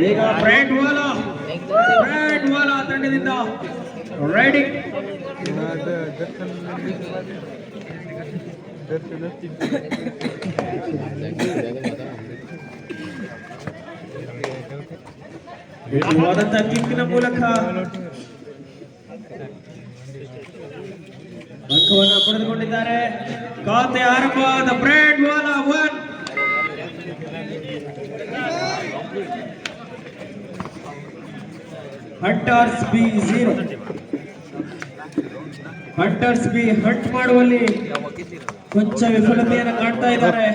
ಈಗ brand Vala brand Vala ತಂಡದಿಂದ riding ವೇಗವಾದಂತಹ ಕಿಕ್ಕಿನ ಮೂಲಕ ಅಂಕವನ್ನು ಪಡೆದುಕೊಂಡಿದ್ದಾರೆ ಖಾತೆ ಆರಂಭವಾದ brand Vala one hunters B zero hunters B hunt ಮಾಡುವಲ್ಲಿ ಕೊಂಚ ವಿಫಲತೆಯನ್ನು ಕಾಣ್ತಾ ಇದ್ದಾರೆ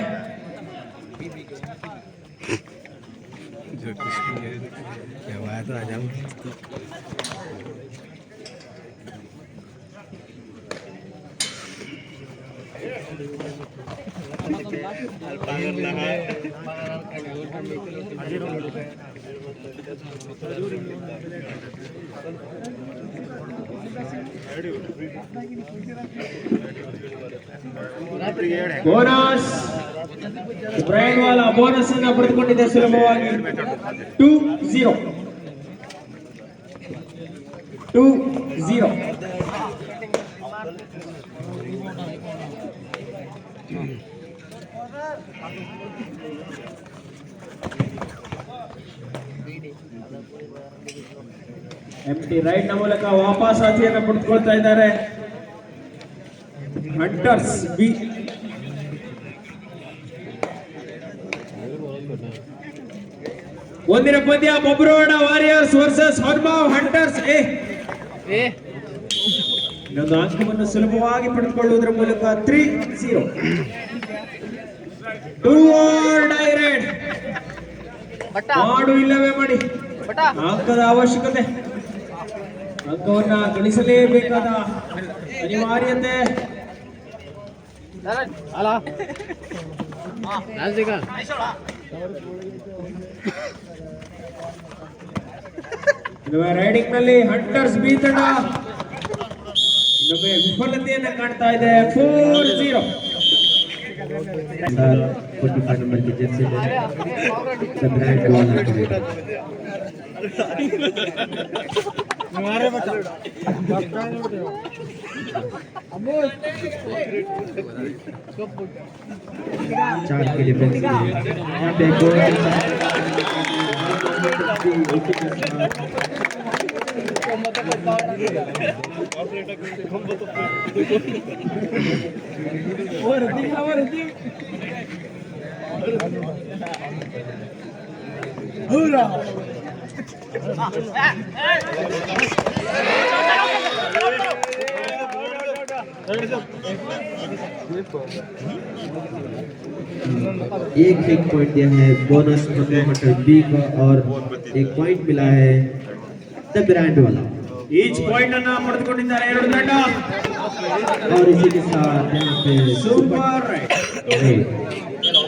ಬೋನಸ್ ಬ್ರೈನ್ ವಾಲ ಬೋನಸ್ ಅನ್ನ ಪಡೆದುಕೊಂಡಿದೆ ಸುಲಭವಾಗಿ two zero two zero Empty ರೈಟ್ನ ಮೂಲಕ ವಾಪಸ್ ಆತಿಯನ್ನು ಪಡೆದುಕೊಳ್ತಾ ಇದ್ದಾರೆ. ಹಂಟರ್ಸ್ ಬಿ ಒಂದಿನ ಪಂದ್ಯ ಬೊಬ್ರೋಡ ವಾರಿಯರ್ಸ್ ವರ್ಸಸ್ ಹರ್ಮಾ ಹಂಟರ್ಸ್ ಎ ಇನ್ನೊಂದು ಅಂಕವನ್ನು ಸುಲಭವಾಗಿ ಪಡೆದುಕೊಳ್ಳುವುದರ ಮೂಲಕ ತ್ರೀ ಝೀರೋ ಟೂ ಡೈರೆಕ್ಟ್ ಮಾಡು ಇಲ್ಲವೇ ಮಾಡಿ. ಅಂಕದ ಅವಶ್ಯಕತೆ. ಅಂಕವನ್ನ ಗಳಿಸಲೇಬೇಕಾದ ಅನಿವಾರ್ಯತೆ. ರೈಡಿಂಗ್ನಲ್ಲಿ ಹಂಟರ್ಸ್ ಬೀತಣ್ಣ ಇನ್ನೊಮ್ಮೆ ವಿಫಲತೆಯನ್ನು ಕಾಣ್ತಾ ಇದೆ. ಫೋರ್ ಜೀರೋ ನಂಬರ್ नंबर की जर्सी में सब ब्रांड वाला करेगा चार के डिफेंस में यहाँ पे गोल एक एक पॉइंट दिया है बोनस मतलब बी का और एक पॉइंट मिला है द ब्रांड वाला ಈಚ್ ಪಾಯಿಂಟ್ ಅನ್ನ ಪಡೆದುಕೊಂಡಿದ್ದಾರೆ ಎರಡು ತಂಡ और इसी के साथ यहाँ पे ಸೂಪರ್ ರೈಟ್ रेड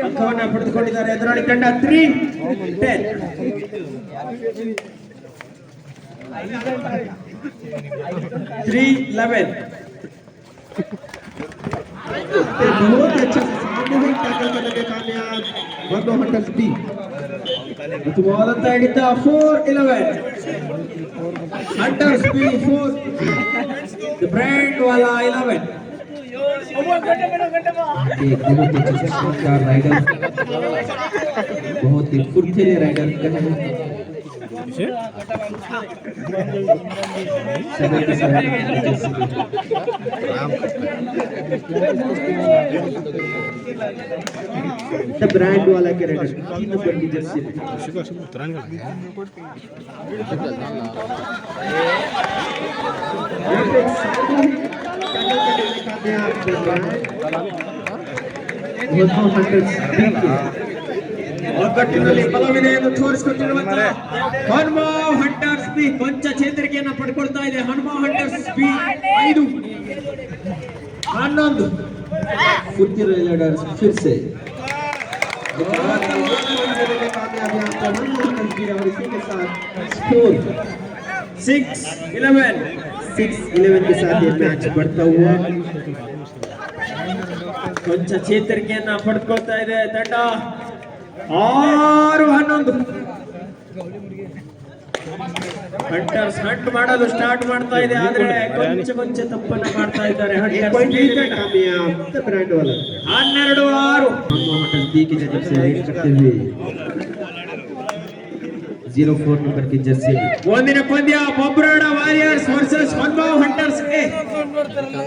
ಅಂಕವನ್ನ ಪಡೆದುಕೊಂಡಿದ್ದಾರೆ ಎದುರಾಳಿ ತಂಡ ತ್ರೀ ಟೆನ್ ತ್ರೀ ಲೆವೆನ್ बहुत ही अच्छा सामूहिक टैकल करने में कामयाब वर्गो हंटर्स बी ಉತ್ತಮವಾದಂತ ಹಿಡಿತ four eleven hunters B four the brand Vala eleven बहुत ही शानदार राइडर बहुत ही फुर्तीले राइडर ब्रांड वाला के राइडर तीन नंबर की जर्सी पे सामूहिक टैकल करने में कामयाब the brand Virgo hunters B के ಒಗ್ಗಟ್ಟಿನಲ್ಲಿ ಬಲವಿದೆ ಎಂದು ತೋರಿಸಿಕೊಟ್ಟಿರುವಂತಹ ಹನುಮಾವ್ ಹಂಟರ್ಸ್ ಬಿ ಕೊಂಚ ಚೇತರಿಕೆಯನ್ನ ಪಡ್ಕೊಳ್ತಾ ಇದೆ ಹನುಮ ಹಂಟರ್ಸ್ ಬಿ ಐದು ಹನ್ನೊಂದು फुर्ती राइडर्स फिर से कामयाब यहाँ पर हनुमा हंटर्स भी और इसी के साथ score six Eleven six eleven के साथ ये मैच बढ़ता हुआ ಕೊಂಚ ಚೇತರಿಕೆಯನ್ನ ಪಡ್ಕೊಳ್ತಾ ಇದೆ ತಂಡ ಆರು ಹನ್ನೊಂದು ಹಂಟರ್ಸ್ ಹಂಟ್ ಮಾಡಲು ಸ್ಟಾರ್ಟ್ ಮಾಡ್ತಾ ಇದೆ ಆದ್ರೆ ಕೊಂಚ ಕೊಂಚ ತಪ್ಪನ್ನ ಮಾಡ್ತಾ ಇದ್ದಾರೆ एक ಹಂಟರ್ಸ್ पॉइंट ಬಿ ತಂಡ. कामयाब द ब्रांड वाला ಹನ್ನೆರಡು ಆರು हनुमा हंटर्स बी की जानब से लीड करते हुए जीरो फोर नंबर की जर्सी में ಒಂದಿನ ಪಂದ್ಯ ಬೊಬ್ರಾಡ ವಾರಿಯರ್ಸ್ ವರ್ಸಸ್ ಹೊನ್ಮಾವ್ ಹಂಟರ್ಸ್ ಎ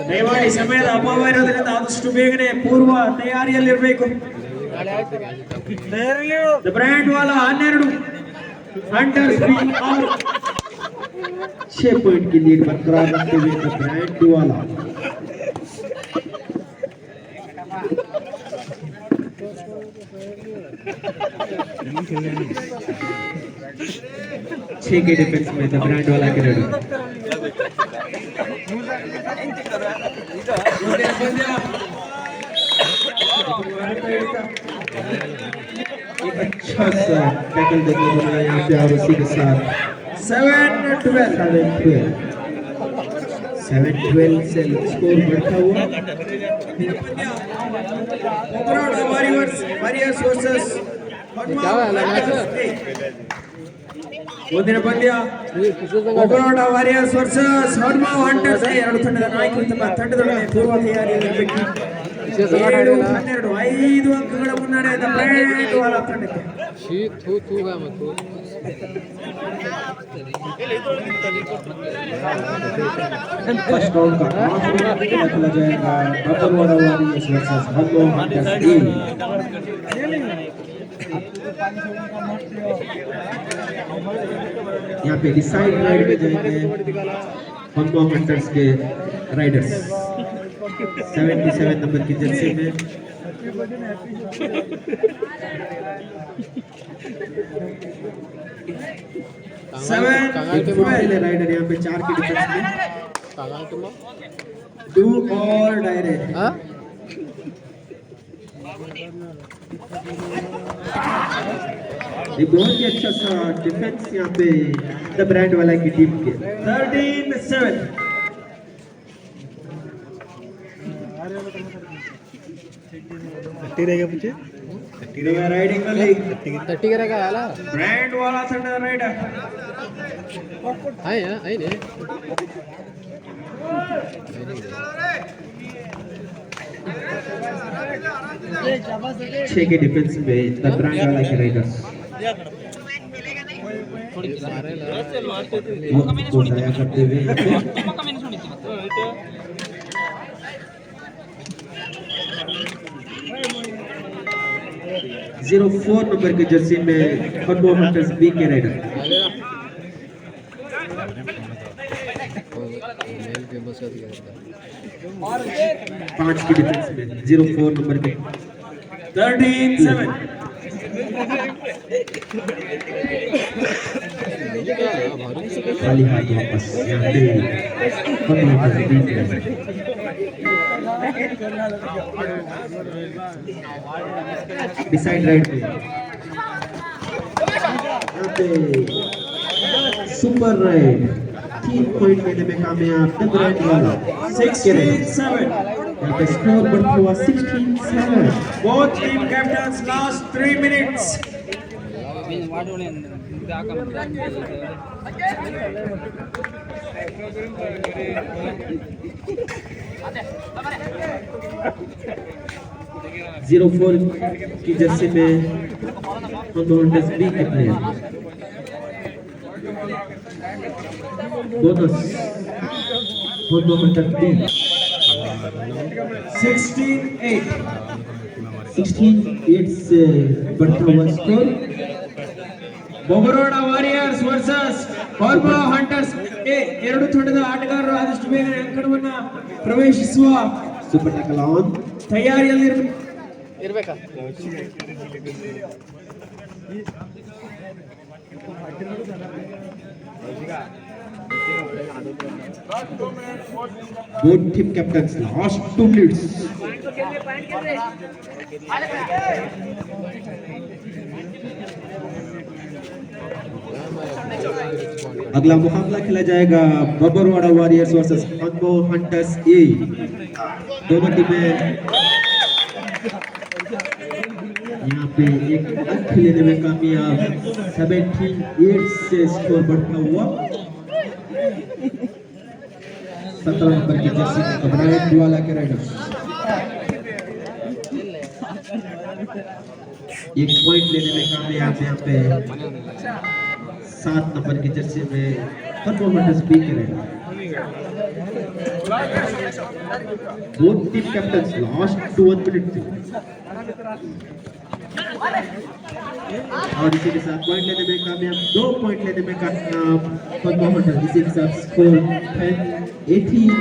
ದಯಮಾಡಿ ಸಮಯದ ಅಭಾವ ಇರೋದ್ರಿಂದ ಆದಷ್ಟು ಬೇಗನೆ ಪೂರ್ವ ತಯಾರಿಯಲ್ಲಿರಬೇಕು ಬ್ರ್ಯಾಂಡ್ ವಾಲ ಹನ್ನೆರಡು ಹಂಟರ್ಸ್ ಬಿ ಆರು छह पॉइंट की लीड बरकरार रखते हुए द ब्रांड वाला छह तो के डिफेंस में था ब्रांड वाला खिलाड़ी एक अच्छा सा टैकल देखने को मिला यहाँ पे आर उसी के साथ। Seven twelve seven twelve seven twelve से स्कोर बढ़ता हुआ। ओवरऑल वॉरियर्स वर्स हमारी ಮುಂದಿನ ಪಂದ್ಯ ವಾರಿಯರ್ಸ್ ವರ್ಸಸ್ ಹರ್ಮಾ ಹಂಟರ್ಸ್ ಎರಡು ತಂಡದ ನಾಯಕರು ತಮ್ಮ ಪೂರ್ವ ತಯಾರಿಯಲ್ಲಿ ಏಳು, ಹನ್ನೆರಡು, ಐದು ಅಂಕಗಳ ಮುನ್ನಡೆ ತಂಡಕ್ಕೆ. ಫಸ್ಟ್ यहाँ पे डिसाइड राइड में जाएँगे हल्लो हंटर्स के राइडर्स 77 नंबर की जर्सी में सेवन राइडर यहाँ पे चार की डिफेंस में। डू और डायरेक्ट ये बहुत ही अच्छा सा डिफेंस यहाँ पे द ब्रांड वाला की टीम के। थर्टीन सेवन थर्टी रहेगा पूछे? थर्टी रहेगा राइडिंग एंगल है। थर्टी करेगा रहेगा वाला ब्रांड वाला सेंटर राइट है। हाय हाय ने छह के डिफेंस पे ज़ीरो फोर नंबर की जर्सी में हंटर्स बी के राइडर मेल फ़ेमस कर दिया पाँच की डिफेंस में ज़ीरो फोर नंबर के थर्टीन सेवन खाली हाथ वापस डिसाइड राइड पे सुपर राइड तीन पॉइंट लेने में कामयाब सिक्स सेवन पे स्कोर बढ़ता हुआ 16-7 both team captains last three minutes. Zero four की जर्सी में हम हंटर्स बी के player bonus for number 13. 16 8. 16 it's uh, Bhattava score. Warriors versus carbo hunters A ಎರಡು ತಂಡದ ಆಟಗಾರರು ಆದಷ್ಟು ಬೇಗ ಅಂಕಣವನ್ನ ಪ್ರವೇಶಿಸುವ ಸೂಪರ್ ಟಕಲಾನ್ ತಯಾರಿಯಲ್ಲಿ ಇರಬೇಕಾ ಇರಬೇಕಾ Both team captains, last two minutes. अगला मुकाबला खेला जाएगा बबरवाड़ा वॉरियर्स वर्सेस हंगो हंटर्स ए दोनों टीमें यहाँ पे एक अंक लेने में कामयाब। 78 से स्कोर बढ़ता हुआ। सत्रह नंबर की जर्सी घबराहट ज्वाला के राइडर्स एक पॉइंट लेने में कामयाब यहाँ पे सात नंबर की जर्सी में परफॉर्मेंस बी के both team captains last two one minute और इसी के साथ पॉइंट लेने में कामयाब, दो पॉइंट लेने में कामयाब परफॉर्मेंस इसी के साथ स्कोर 10 18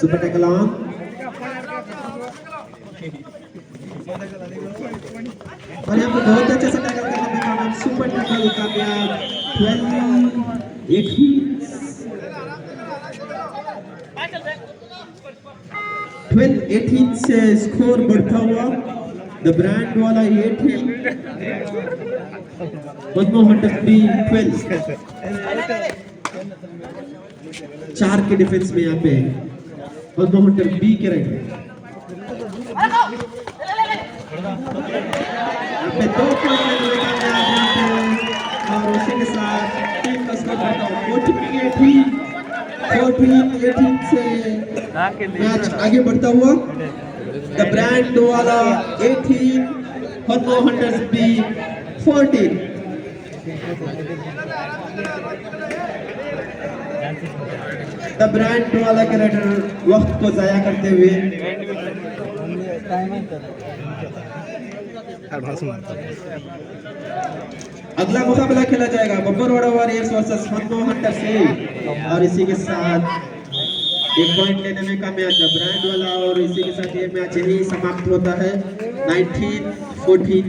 सुपर टैकल ऑन और यहाँ पे बहुत अच्छे से टैकल करने में कामयाब सुपर टैकल कामयाब 12 18 12 18 से स्कोर बढ़ता हुआ। The brand Wala 18 पद्मो hunters B 12 चार के डिफेंस में यहाँ पे पद्मो हंटर बी के राइट पे। दो और उसी के साथ टीम का स्कोर 14 18 14 18 से मैच आगे बढ़ता हुआ। The brand Wala 18 हन्नो hunters B 14 the brand Wala के राइडर वक्त को जाया करते हुए। अगला मुकाबला खेला जाएगा Babarwada warriors versus hunters A और इसी के साथ एक पॉइंट लेने में मैच है ब्रांड वाला और इसी के साथ ये मैच यही समाप्त होता है। 19 14